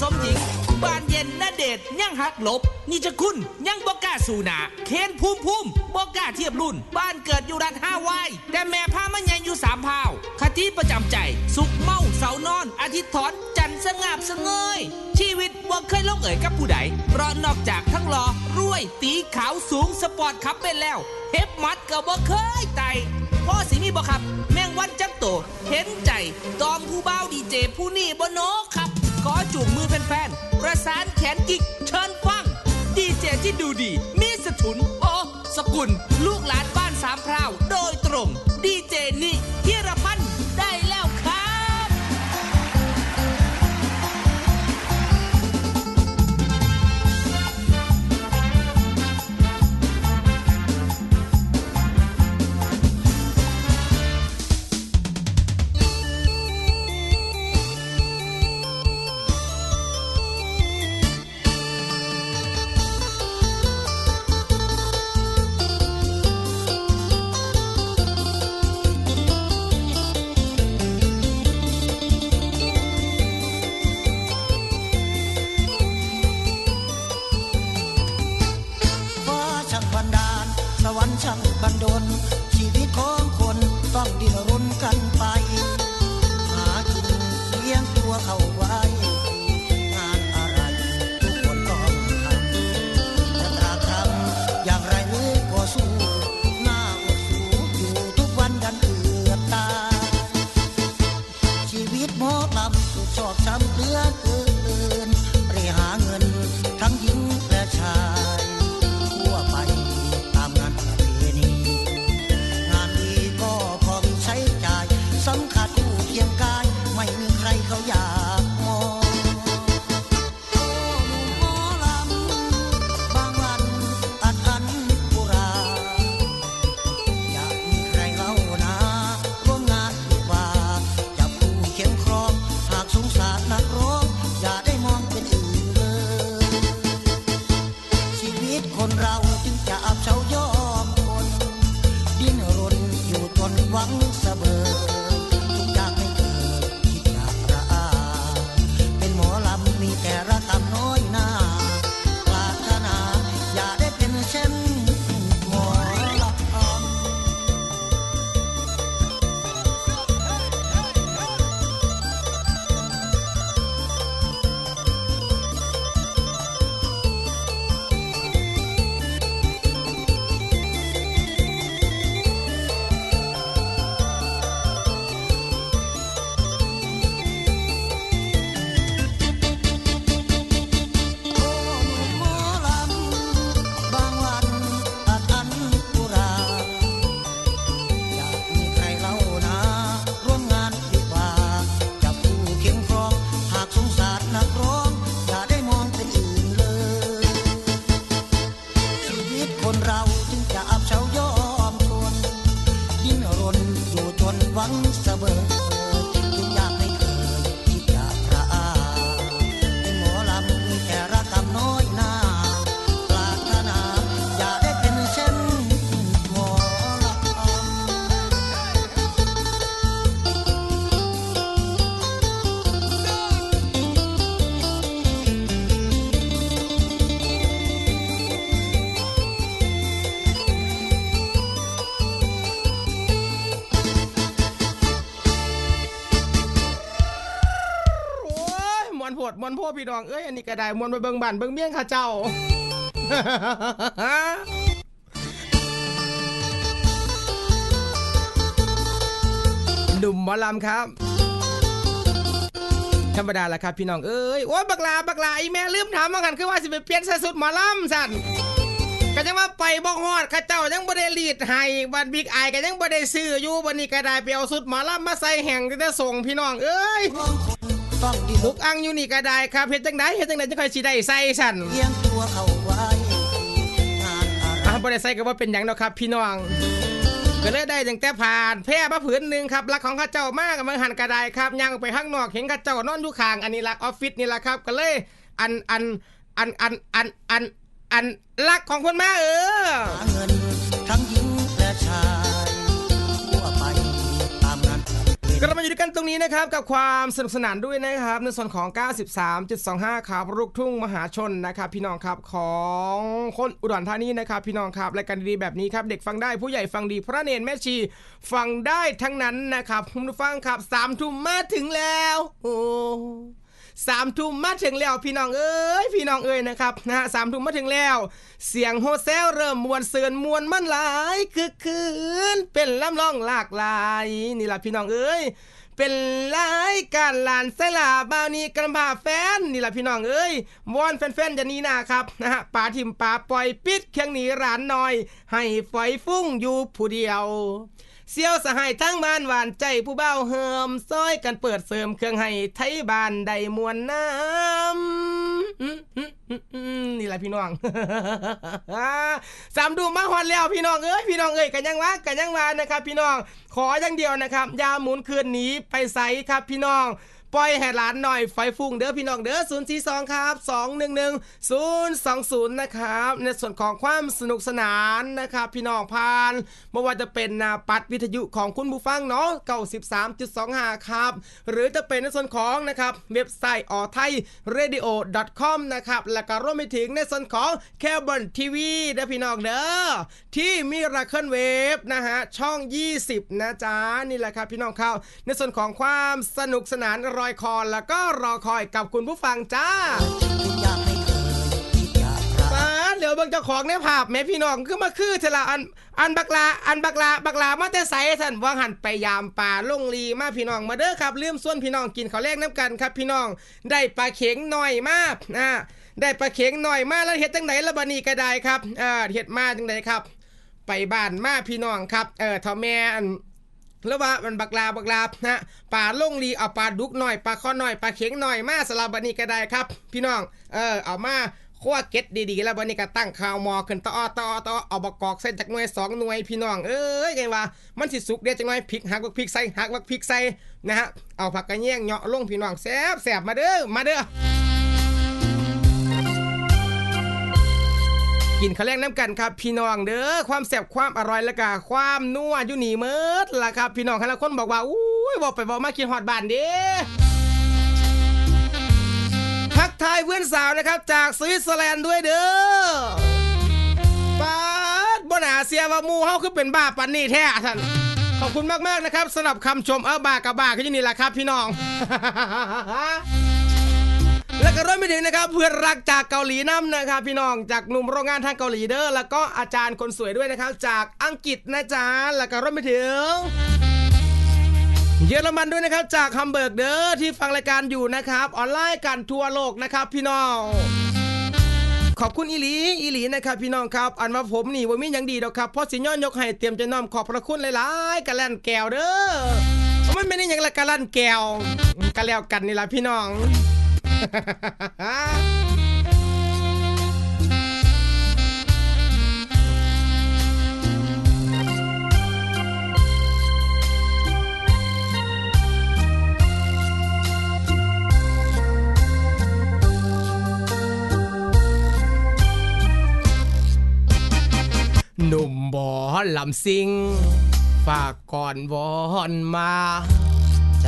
สมหญิงบ้านเย็นนาเดชยังหักหลบนิจคุณยังบอกล้าสู่หนาเคนภูมิภูมิบอกล้าเทียบรุ่น บ้านเกิดอยู่รัฐห้าวายแต่แม่พามันยังอยู่สามพาวคติประจำใจ สุขเมาเสานอน อาทิตย์ถอนจันทร์สงาบสงเงยชีวิตบ่เคยลงเอ่ยกับผู้ใดเพราะนอกจากทั้งรอรวยตีขาวสูงสปอร์ตขับเป็นแล้วเฮฟมัดก็บ่เคยไตพ่อสิมีบ่ครับ แมงวันจักโต เห็นใจ ตอมผู้เบ้าดีเจผู้นี่บ่โนครับ ขอจูบมือแฟนๆ ประสานแขนกิกเชิญฟัง ดีเจที่ดูดี มีสถุน โอ สกุล ลูกหลานบ้านสามพราว โดยตรง ดีเจนี่ธีรพั วนพดมวนโพดพี่น้องเอ้ยอันนี้ก็ได้มวนไปเบิ่งบ้านเบิ่งเมี่ยงข้าเจ้าหนุ่มหมอลำครับธรรมดาละครับพี่น้องเอ้ยโอ้ยบักลาบักลาอีแม่ลืมถามมากันคือว่าสิไปเปลี่ยนใส่สุดหมอลำสั่นก็ยังว่าไปบอกฮอดข้าเจ้ายังบ่ได้รีดให้บัดบิ๊กไอก็ยังบ่ได้ซื้ออยู่บัดนี้ก็ได้ไปเอาสุดหมอลำมาใส่แห่งจะส่งพี่น้องเอ้ย ต้องดิ้นรทุนกอังอยู่นี่ก็ได้ครับเฮ็ดจังไดเฮ็ดจังไดจังค่อยสิได้ใส่สั่นเลี้ยงตัวเข้าไว้งานอะไรอะบ่ได้ใส่ก็ว่าเป็นหยังดอกครับ พี่น้องก็เลยได้ตั้งแต่ผ่านแพร่มาผืนหนึ่งครับรักของข้าเจ้ามากกับมังหันกระไดครับย่างออกไปข้างนอกเห็นข้าเจ้านอนอยู่ข้างอันนี้ละออฟฟิศนี่ละครับ ก็เลยอันอันอันอันอันอันอันรักของคนมาเออหาเงินทั้งหญิงและชาย กลับมาอยู่ด้วยกันตรงนี้นะครับกับความสนุกสนานด้วยนะครับ ในส่วนของ 93.25 ครับลูกทุ่งมหาชนนะครับ พี่น้องครับของคนอุดรธานีนะครับ พี่น้องครับรายการดีๆแบบนี้ครับเด็กฟังได้ผู้ใหญ่ฟังดีพระเนรแม่ชีฟังได้ทั้งนั้นนะครับคุณผู้ฟังครับสามทุ่มมาถึงแล้วโอ้ สามทุ่มมาถึงแล้วพี่น้องเอ้ยพี่น้องเอ้ยนะครับนะฮะสามทุ่มมาถึงแล้ว เสียงโฮเซลเริ่มมวนเสือนมวนมันหลายคือคืนเป็นลำลองหลากหลาย นี่ล่ะพี่น้องเอ้ยเป็นรายการลานไซลาบาวนีกระพาแฟนนี่แหละพี่น้องเอ้ยวอนแฟนๆจะนี้นะครับนะฮะป่าทิมป่าปล่อยปิดเคียงหนีร้านหน่อย ให้ฝอยฟุ้งอยู่ผู้เดียว เสียวสหายทั้งบ้านหวานใจผู้เบ้าเฮิมซอยกันเปิดเสริมเครื่องให้ไทยบ้านได้มวลน้ำนี่แหละพี่น้องสามดูมาฮอนแล้วพี่น้องเอ้ยพี่น้องเอ้ยกันยังวะกันยังวานะครับ พี่น้องขออย่างเดียวนะครับยาหมุนคืนหนีไปใสครับพี่น้อง ปล่อยให้หลานหน่อยไฟฟุ้งเด้อพี่น้องเด้อ0 4 2ครับ211 020นะครับในส่วนของความสนุกสนานนะครับพี่น้องพานไม่ว่าจะเป็นนาปัดวิทยุของคุณผู้ฟังเนาะ93.25ครับหรือจะเป็นในส่วนของนะครับเว็บไซต์ออไทย radio com นะครับแล้วก็รวมไปถึงในส่วนของแคเบิลทีวีเด้อพี่น้องเด้อที่มีราคอนเวฟนะฮะช่อง 20 นะจ๊ะนี่แหละครับพี่น้องครับในส่วนของความสนุกสนานรอยคอแล้วก็รอคอยกับคุณผู้ฟังจ้าคุณยังไม่เคยคิดอยากรักป้าดเดี๋ยวเบิ่งเจ้าของในภาพแม่พี่น้องคือมาคือเทละอันอันบักลาอันบักลาบักลามาแต่ใสท่านว่างหันไปยามป่าลงลีมาพี่น้องมาเด้อครับลืมส่วนพี่น้องกินข้าวแรกน้ำกันครับ พี่น้องได้ปลาเข็งหน่อยมากนะได้ปลาเข็งหน่อยมาแล้วเฮ็ดจังไหนละบัดนี้ก็ได้ครับเออเฮ็ดมาจังไดครับ ไปบ้านมาพี่น้องครับเออเท่าแม่อัน แล้วว่ามันบักลาบักลานะปลาลงลีเอาปลาดุกหน่อยปลาข้อหน่อยปลาเข็งหน่อยมาสลับบันนี้ก็ได้ครับ พี่น้องเออเอามาคั่วเก็ดดีๆแล้วบันนี้ก็ตั้งข้าวมอขึ้นต่อต่อต่อเอาบกกอกใส่จากหน่วยสองหน่วยพี่น้องเอ้ยไงว่ามันสิสุกเดียจังหน่อยพริกหักบักพริกใส่หักบักพริกใส่นะฮะเอาผักกระเนียงเหาะลงพี่น้องแซ่บแซ่บมาเด้อมาเด้อ กินข้าวแรงน้ำกันครับพี่น้องเด้อความแซ่บความอร่อยและก็ความนัวอยู่นี่เมิดล่ะครับ พี่น้องคณะคนบอกว่าอุ้ยบอกไปบอกมากินฮอดบ้านเด้ทักทายเพื่อนสาวนะครับ จากสวิตเซอร์แลนด์ด้วยเด้อป้าดบนาเสียว่ามูเฮาคือเป็นบ้าปันนี่แท้ท่านขอบคุณมากๆนะครับสำหรับคำชมเออบ้ากับบ้าคืออยู่นี่แหละครับ พี่น้อง แล้วก็รวมไปถึงนะครับเพื่อนรักจากเกาหลีน้ำนะครับพี่น้องจากหนุ่มโรงงานทางเกาหลีเด้อแล้วก็อาจารย์คนสวยด้วยนะครับ จากอังกฤษนะจ๊ะแล้วก็รวมไปถึง เยอรมันด้วยนะครับจากฮัมเบิร์กเด้อที่ฟังรายการอยู่นะครับ ออนไลน์กันทั่วโลกนะครับพี่น้องขอบคุณอีหลีอีหลีนะครับพี่น้องครับ อันว่าผมนี่ว่ามีอย่างดีดอกครับเพราะสิย้อนยกให้เตรียมจะน้อมขอบพระคุณหลายๆกะแล่นแก้วเด้อราะมันไม่ได้อย่างละกะลั่นแก้วกะแล้วกันนี่ละพี่น้อง หนุ่มบอลำซิง ฝากก่อนวอนมา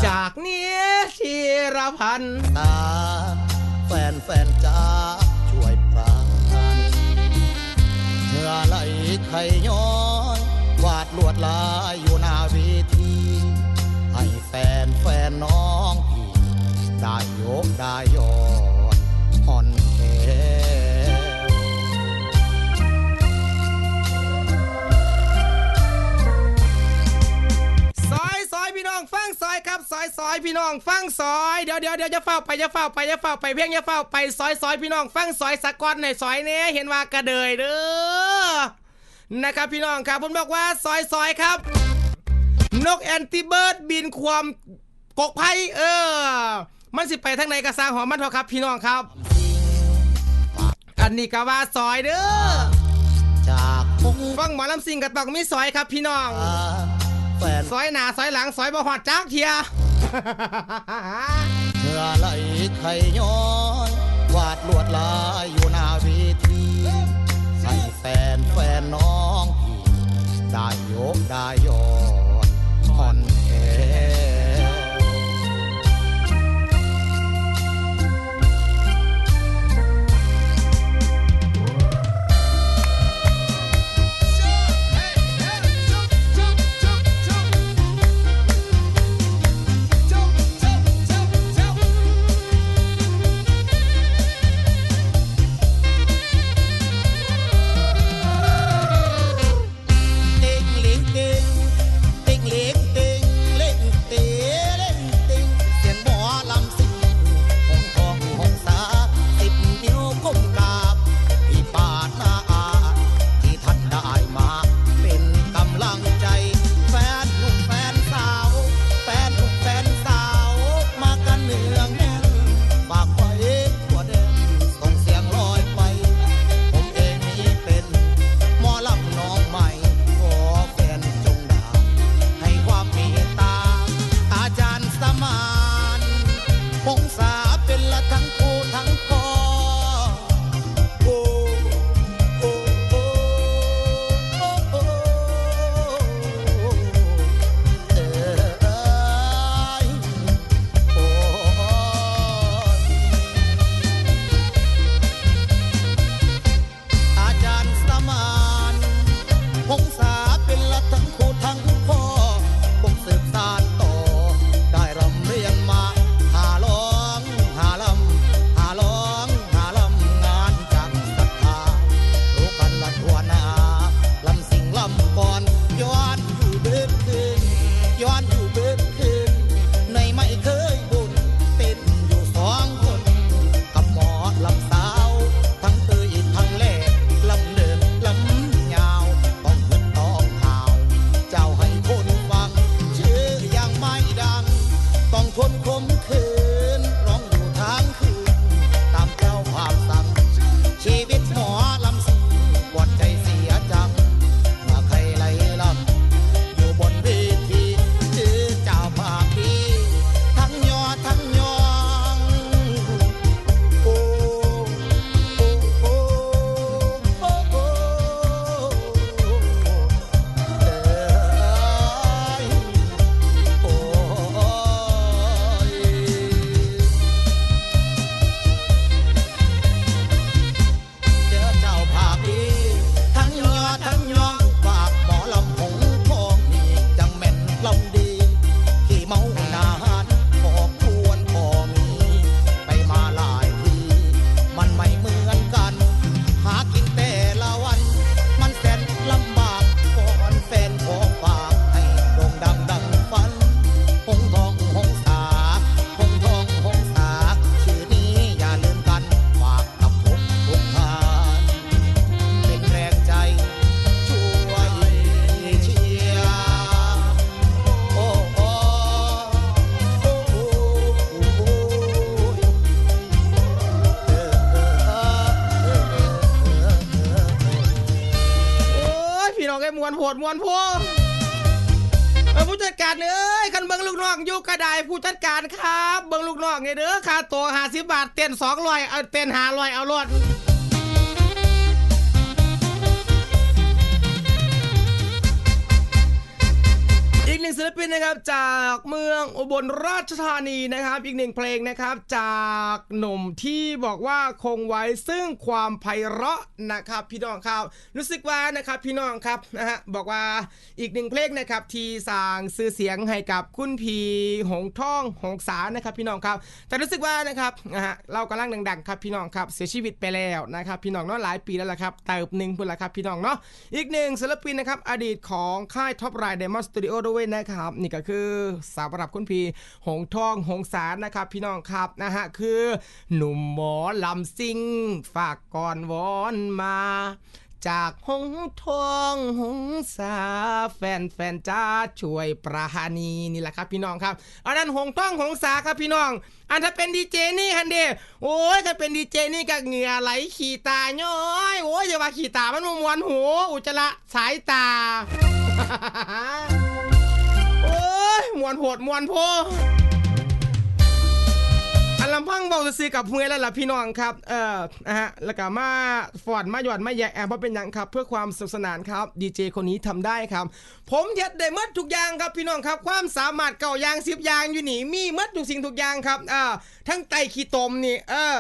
จากเนี้ยทีระพันธ์ตา แฟนแฟนจ้าช่วยปรานเหงื่อไหลไขย้อน วาดลวดลายอยู่หน้าเวที ให้แฟนแฟนน้องพี่ ได้ยกได้ยอดห่อน อยซอยพี่น้อง ฟังซอยเดี๋ยวเดี๋ยวเดี๋ยวจะเฝ้าไปจะเฝ้าไปจะเฝ้าไปเพียงจะเฝ้าไปซอยซอยพี่น้อง ฟังซอยสะกอนในอยซอยเนี้ยเห็นว่ากระเดยเด้อนะครับพี่น้องครับผมบอกว่าซอยซอยครับ นกแอนติเบิร์ดบินความกกไพ่เออ มันสิไปทางไหนกระซางหอมมันเถอะครับพี่น้องครับ อันนี้ก็ว่าซอยเด้อจากฟังหมอลำซิงก็ต้องมีซอยครับพี่น้อง แฟนซอยหน้าซอยหลังซอยบ่หอดจักเทียเหงื่อไหลไขย้อนวาดลวดลายอยู่หน้าเวทีให้แฟนแฟนน้องพี่ ได้ยกได้ยอดห่อน ไงเด้อค่าตัวห้าสิบบาท เต้นสองร้อยเอาเต้นห้าร้อยเอารถ อีกหนึ่งศิลปินนะครับจากเมืองอุบลราชธานีนะครับ อีกหนึ่งเพลงนะครับ จากหนุ่มที่บอกว่าคงไว้ซึ่งความไพเราะนะครับ พี่น้องครับรู้สึกว่านะครับพี่น้องครับนะฮะบอกว่าอีกหนึ่งเพลงนะครับที่สร้างชื่อเสียงให้กับคุณพีหงท่องหงสานะครับ พี่น้องครับ แต่รู้สึกว่านะครับนะฮะเรากำลังดังๆครับพี่น้องครับเสียชีวิตไปแล้วนะครับพี่น้องเนาะหลายปีแล้วละครับเติบหนึ่งพุ่นละครับพี่น้องเนาะอีกหนึ่งศิลปินนะครับอดีตของค่ายท็อปไรเดมอนสตูดิโอด้วยนะครับ นี่ก็คือสาวประดับคุณพีหงทองหงสารนะครับพี่น้องครับนะฮะคือ หนุ่มหมอลำซิงฝากก่อนวอนมาจากหงทองหงสาแฟนแฟนจ้าช่วยปราณีนี่แหละครับพี่น้องครับ อันนั้นหงทองหงสาครับพี่น้อง อันถ้าเป็นดีเจนี่ฮันเดโอ้ยถ้าเป็นดีเจนี่ก็เหงื่อไหลขี่ตาย้อยโอ้ยอย่าว่าขี่ตามันมวนหูอุจจาระสายตา มวนโหดมวนโพอันลำพังเบาซื้อกับเพื่อแล้วล่ะพี่น้องครับ เอ่อนะฮะแล้วก็มาฟอดมาหยอดมาแยกแอบเพราะเป็นยังครับ เพื่อความสนุกสนานครับดีเจคนนี้ทำได้ครับ ผมเฮ็ดได้หมดทุกอย่างครับพี่น้องครับ ความสามารถเก่ายางสิบยางอยู่นี่มีหมดทุกสิ่งทุกอย่างครับอ่าทั้งไตขี้ตมนี่ เออ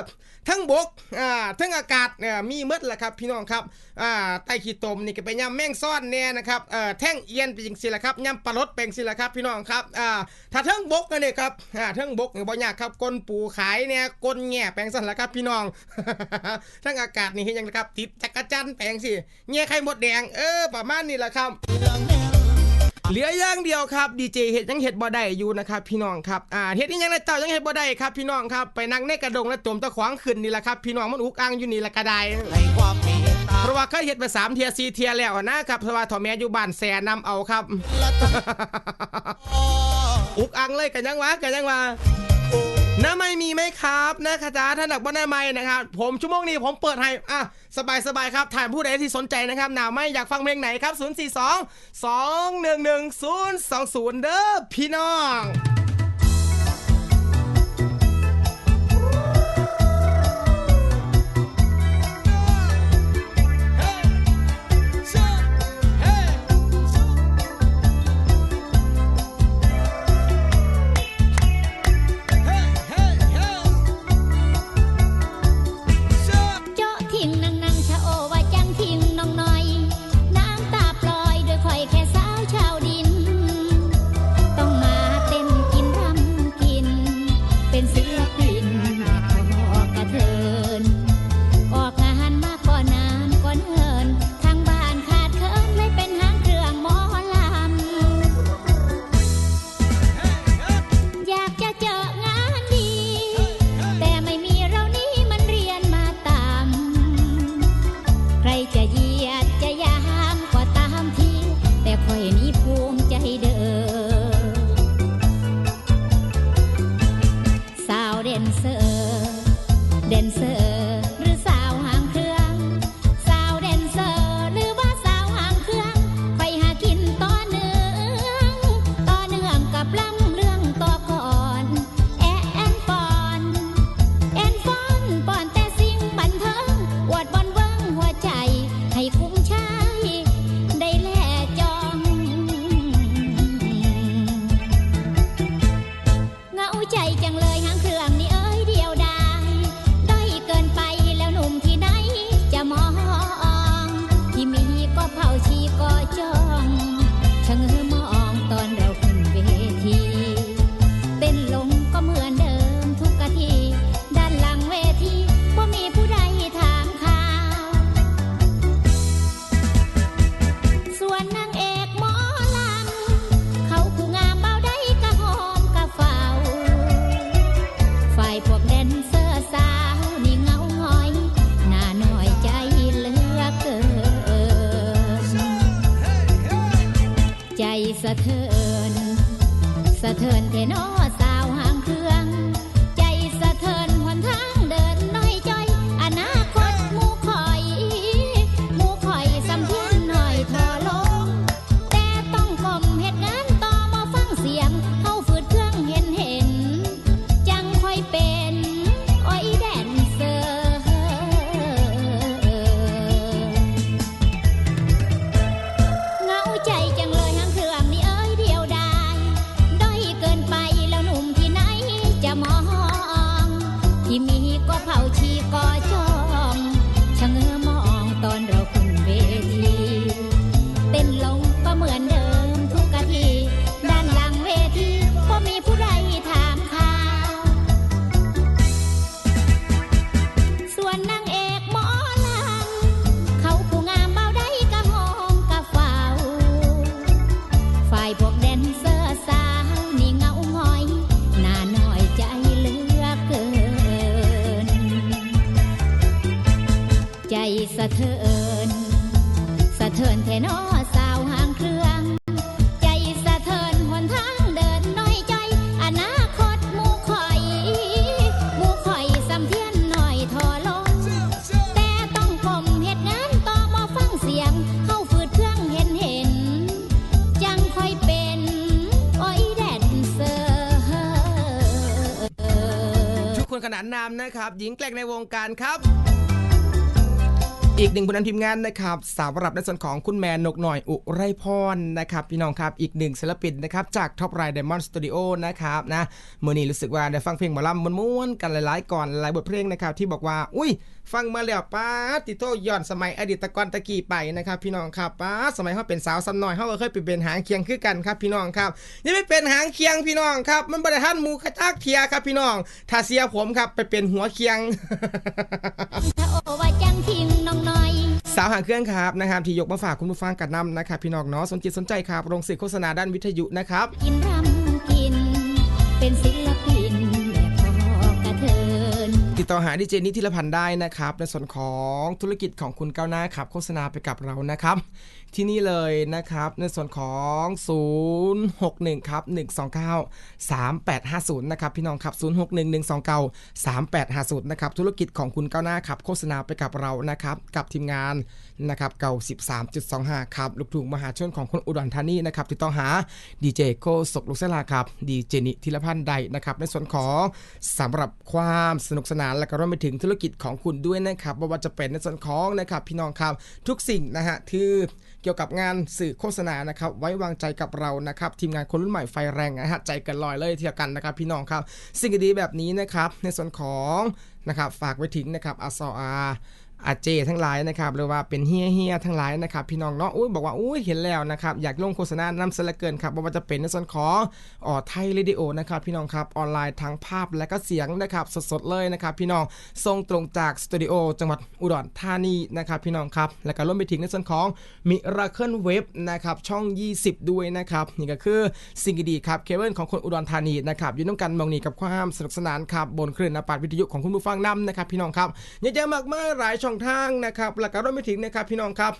ทั้งบกอ่าทั้งอากาศเนี่ยมีหมดแหละครับพี่น้องครับอ่าไตขี้ตมนี่ก็ไปย่ำแม่งซ่อนแน่นะครับเอ่อแท่งเอียนเป็นจังซีแหละครับย่ำปลาลดเป็นจังซีแหละครับพี่น้องครับอ่าถ้าทั้งบกกันเนี่ยครับอ่าทั้งบกเนี่ยบ่ยากครับกลปูขายเนี่ยกลแง่แปลงสั่นแหละครับพี่น้อง ทั้งอากาศนี่เห็นยังนะครับติดจักรจันทร์แปลงสิแง่ไข่มดแดงเออประมาณนี้แหละครับ เรื่องแน่เหลืออย่างเดียวครับดีเจเฮ็ดยังเฮ็ดบ่ได้อยู่นะครับพี่น้องครับอ่าเฮ็ดอีหยังแล้วเจ้ายังเฮ็ดบ่ได้ครับพี่น้องครับไปนั่งในกระดงแล้วจมตะขวางขึ้นนี่แหละครับพี่น้องมันอุกอังอยู่นี่ละกระไดให้ความเมตตาเพราะว่าเคยเฮ็ดไปสามเทียสี่เทียแล้วนะครับเพราะว่าถ่อแม่อยู่บ้านแสนำเอาครับและต้องอุกอังเลยกันยังวะกันยังวะ น้าไม่มีไหมครับนะคะจ้าท่านดักบ้านน้าไม่นะครับ ผมชั่วโมงนี้ผมเปิดให้อะสบายสบายๆครับถ่ายผู้ใดที่สนใจนะครับหนาไม่อยากฟังเพลงไหนครับ 042 211 020 เด้อพี่น้อง นขนามนะครับ หญิงแกล่งในวงการครับ อีกหนึ่งผลงานทีมงานนะครับสำหรับในส่วนของคุณแมนนกหน่อยอุไรพรนะครับพี่น้องครับอีกหนึ่งศิลปินนะครับจากท็อปไรเดมอนสตูดิโอนะครับนะเมื่อนี้รู้สึกว่าได้ฟังเพลงหมอลำม้วนๆกันหลายๆก่อนหลายบทเพลงนะครับที่บอกว่าอุ้ยฟังมาแล้วป้าติโตย้อนสมัยอดีตกรตะกี้ไปนะครับพี่น้องครับป้าสมัยเขาเป็นสาวซ้ำน้อยเขาก็เคยไปเป็นหางเคียงคือกันครับพี่น้องครับยังไม่เป็นหางเคียงพี่น้องครับ มันบริท่านมูกระจากเทียครับพี่น้องถ้าเสียผมครับไปเป็นหัวเคียง สาวหางเครื่องครับนะครับที่ยกมาฝากคุณผู้ฟังกันนำนะครับพี่น้องเนาะสนจิตสนใจครับโรงสื่อโฆษณาด้านวิทยุนะครับกินรำกิน เป็นศิลปินแบบพอกระเทินติดต่อหาดีเจนิติรพันธ์ได้นะครับในส่วนของธุรกิจของคุณก้าวหน้าครับโฆษณาไปกับเรานะครับ ที่นี่เลยนะครับ ในส่วนของ 061ครับ129 3850นะครับพี่น้องครับ 061 129 3850นะครับธุรกิจของคุณก้าวหน้าครับโฆษณาไปกับเรานะครับกับทีมงานนะครับเก่า 13.25 ครับลูกทุ่งมหาชนของคนอุดรธานีนะครับติดต่อหาดีเจโกศกลุกเสลาครับดีเจนิธิรพันธ์ใดนะครับในส่วนของสำหรับความสนุกสนานและก็รวมไปถึงธุรกิจของคุณด้วยนะครับว่าจะเป็นในส่วนของนะครับพี่น้องครับทุกสิ่งนะฮะที่เกี่ยวกับงานสื่อโฆษณานะครับไว้วางใจกับเรานะครับทีมงานคนรุ่นใหม่ไฟแรงนะฮะใจกันลอยเลยเทียกันนะครับพี่น้องครับ สิ่งดีแบบนี้นะครับในส่วนของนะครับฝากไว้ถึงนะครับอสอา อาเจทั้งหลายนะครับหรือว่าเป็นเฮียเฮียทั้งหลายนะครับพี่น้องเนาะอุ้ยบอกว่าอุ้ยเห็นแล้วนะครับอยากลงโฆษณานำเสนอเกินครับว่าจะเป็นในส่วนของอ๋อไทยเรดิโอนะครับพี่น้องครับออนไลน์ทั้งภาพและก็เสียงนะครับสดๆเลยนะครับพี่น้องส่งตรงจากสตูดิโอจังหวัดอุดรธานีนะครับพี่น้องครับแล้วก็รวมไปถึงในส่วนของมิราเคิลเว็บนะครับช่อง 20 ด้วยนะครับนี่ก็คือสิ่งดีๆครับเคเบิลของคนอุดรธานีนะครับอยู่น้ำกันมองนี่กับความสนุกสนานครับบนคลื่นอปาดวิทยุของคุณผู้ฟังนำนะครับพี่น้องครับเยอะแยะมากมายหลายชองทางนะครับแล้วก็รวมไปถึงนะครับพี่น้องครับ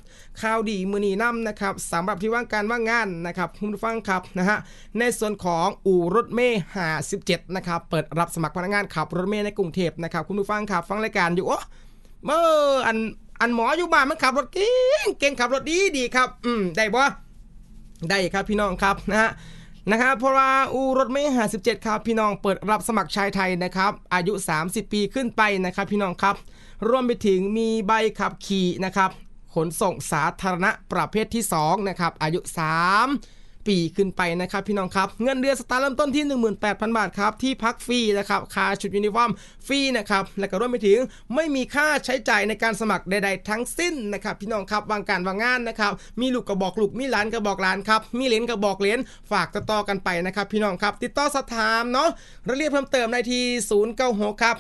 ข่าวดีมือนีน้ำนะครับสำหรับที่ว่างการว่างงานนะครับคุณผู้ฟังครับนะฮะในส่วนของอู่รถเมย์57นะครับเปิดรับสมัครพนักงานขับรถเมย์ในกรุงเทพนะครับคุณผู้ฟังครับฟังรายการอยู่โอ้เมื่ออันอันหมออยู่บ้านมันขับรถเก่งเก่งขับรถดีดีครับอืมได้บ่ได้ครับพี่น้องครับนะฮะนะครับเพราะว่าอูรถเมย์57 ครับ พี่น้องเปิดรับสมัครชายไทยนะครับ อายุ 30 ปีขึ้นไปนะครับ พี่น้องครับ รวมไปถึงมีใบขับขี่นะครับขนส่งสาธารณะประเภทที่2นะครับอายุ 3 ปีขึ้นไปนะครับพี่น้องครับเงินเดือนสตาร์เริ่มต้นที่ 18,000 บาทครับที่พักฟรีนะครับค่าชุดยูนิฟอร์มฟรีนะครับและก็รวมไปถึงไม่มีค่าใช้จ่ายในการสมัครใด ๆ ทั้งสิ้นนะครับพี่น้องครับวางการวางงานนะครับมีลูกกระบอกลูกมีหลานกระบอกหลานครับมีเหรียญกระบอกเหรียญฝากต่อๆกันไปนะครับพี่น้องครับติดต่อสอบถามเนาะรายละเอียดเพิ่มเติมได้ที่ 096 ครับ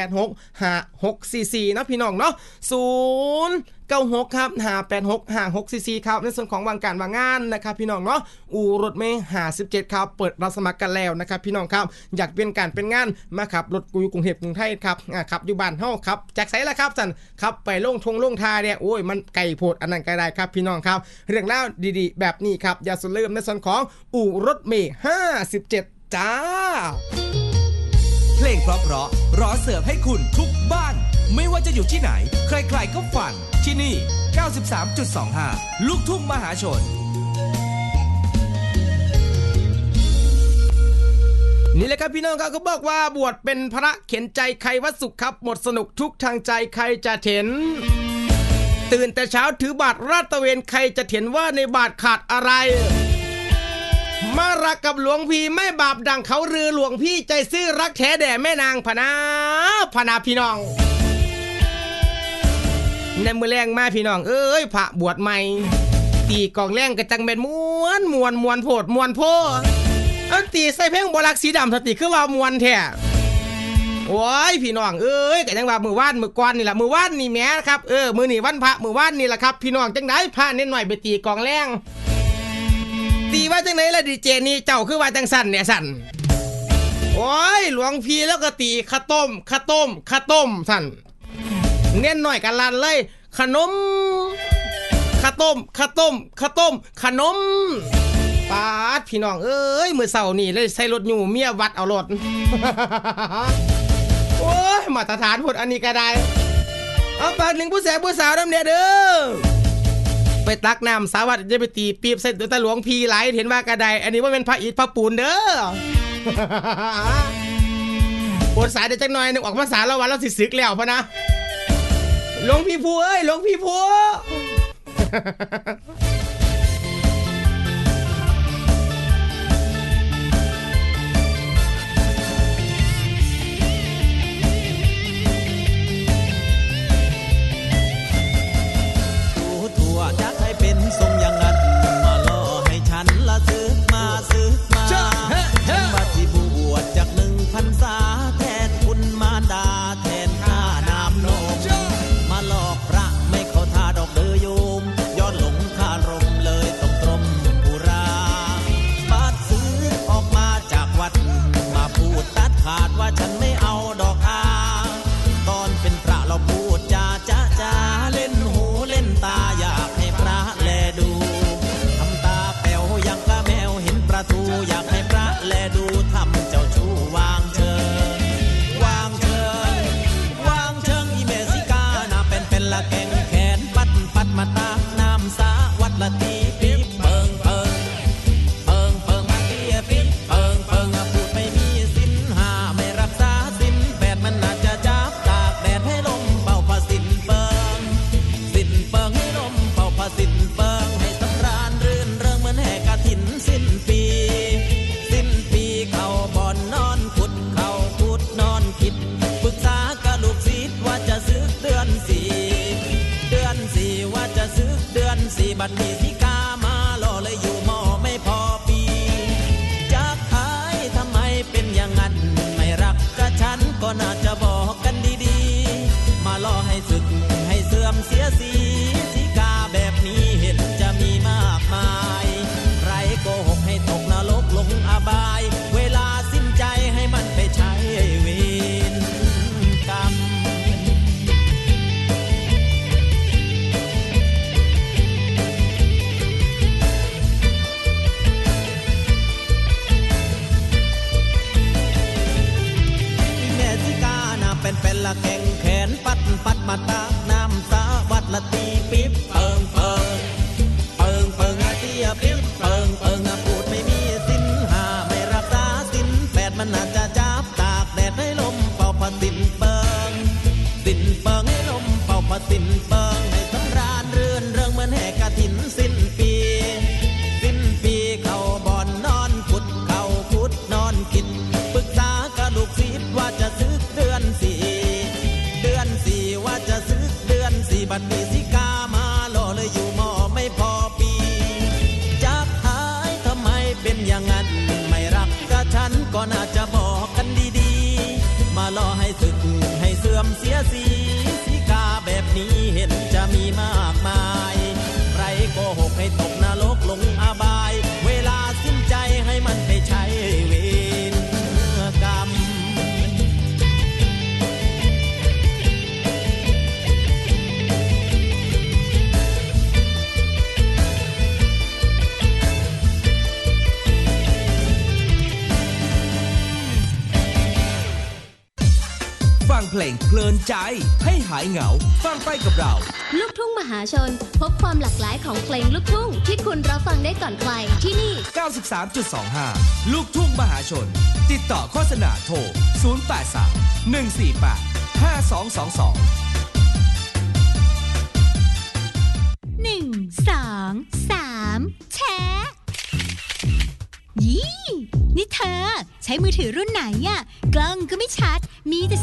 586 5644นะพี่น้องเนาะ0 96ครับ586 5644ครับในส่วนของวางการวางงานนะครับพี่น้องเนาะอูรถเมย์57ครับเปิดรับสมัครกันแล้วนะครับพี่น้องครับอยากเป็นการเป็นงานมาขับรถกูอยู่กรุงเทพกรุงไทยครับอ่าขับอยู่บ้านเฮาครับจากไสละครับสันครับไปลงทงลงทาเนี่ยโอ้ยมันไก่โพดอันนั้นก็ได้ครับพี่น้องครับ เรื่องเล่าดีๆ แบบนี้ครับอย่าสลืมในส่วนของอูรถเมย์57 จ้า เพลงเพราะๆรอเสิร์ฟให้คุณทุกบ้าน ไม่ว่าจะอยู่ที่ไหน ใครๆก็ฟังที่นี่ 93.25 ลูกทุ่งมหาชน นี่แหละครับพี่น้องครับเขาบอกว่าบวชเป็นพระเข็นใจใครวัดสุขครับ หมดสนุกทุกทางใจใครจะเห็น ตื่นแต่เช้าถือบาทราตะเวนใครจะเห็นว่าในบาทขาดอะไรมารักกับหลวงพี่ไม่บาปดังเขารือหลวงพี่ใจซื่อรักแท้แด่แม่นางพนาพนาพี่น้อง ในมือแรงมาพี่น้อง เอ้ยพระบวชใหม่ ตีกองแรงกระจังเป็นมวนมวนมวนโพดมวนโพอันตีใส่เพลงบลักสีดำสติคือว่ามวนแท้โอ้ยพี่น้องเอ้ยกะจังว่ามือว่านมือก่อนนี่แหละมือว่านนี่แม่ครับเออมือนี่วันพระมือว่านนี่แหละครับ พี่น้องจังไดพระเน้นหน่อยไปตีกองแรงตีว่าจังไหนล่ะดีเจนี่เจ้าคือว่าจังสั่นเนี่ยสั่นโอ้ยหลวงพี่แล้วก็ตีข้าต้มข้าต้มข้าต้มสั่น เน้นหน่อยกันลันเลย ขนมข้าวต้มข้าวต้มข้าวต้ม ขนมปาดพี่น้องเอ้ยมือเสาร์นี่เลยใส่รถอยู่เมียวัดเอารถโอ้ยมาตรฐานพดอันนี้ก็ได้ เอาปากหนึ่งผู้แสบผู้สาวน้ำเนี่ยเด้อไปตักน้ำสาวัดจะไปตีปีบใส่ตัวตาหลวงพีไหลเห็นว่ากระไดอันนี้ว่าเป็นพระอิฐพระปูนเด้อปวดสายเดี๋ยวจักหน่อยหนึงออกภาษาละวันเราสิสึกแล้วพะนะ หลวงพี่ผู้เอ้ยหลวงพี่ผู้ดูทั่วจักให้เป็นทรงอย่าง ละแข่งแขนปัดปัดมาตาน้ำสาวัดละตีปิ๊บ ใจ ให้หายเหงา ฟังไปกับเรา ลูกทุ่งมหาชน พบความหลากหลายของเพลงลูกทุ่ง ที่คุณรับฟังได้ก่อนใครที่นี่ 93.25 ลูกทุ่งมหาชน ติดต่อโฆษณาโทร 083 148 5222หนึ่งสองสามแชะธอ ใช้มือถือรุ่นไหนอะกล้องก็ไม่ชัด มีแต่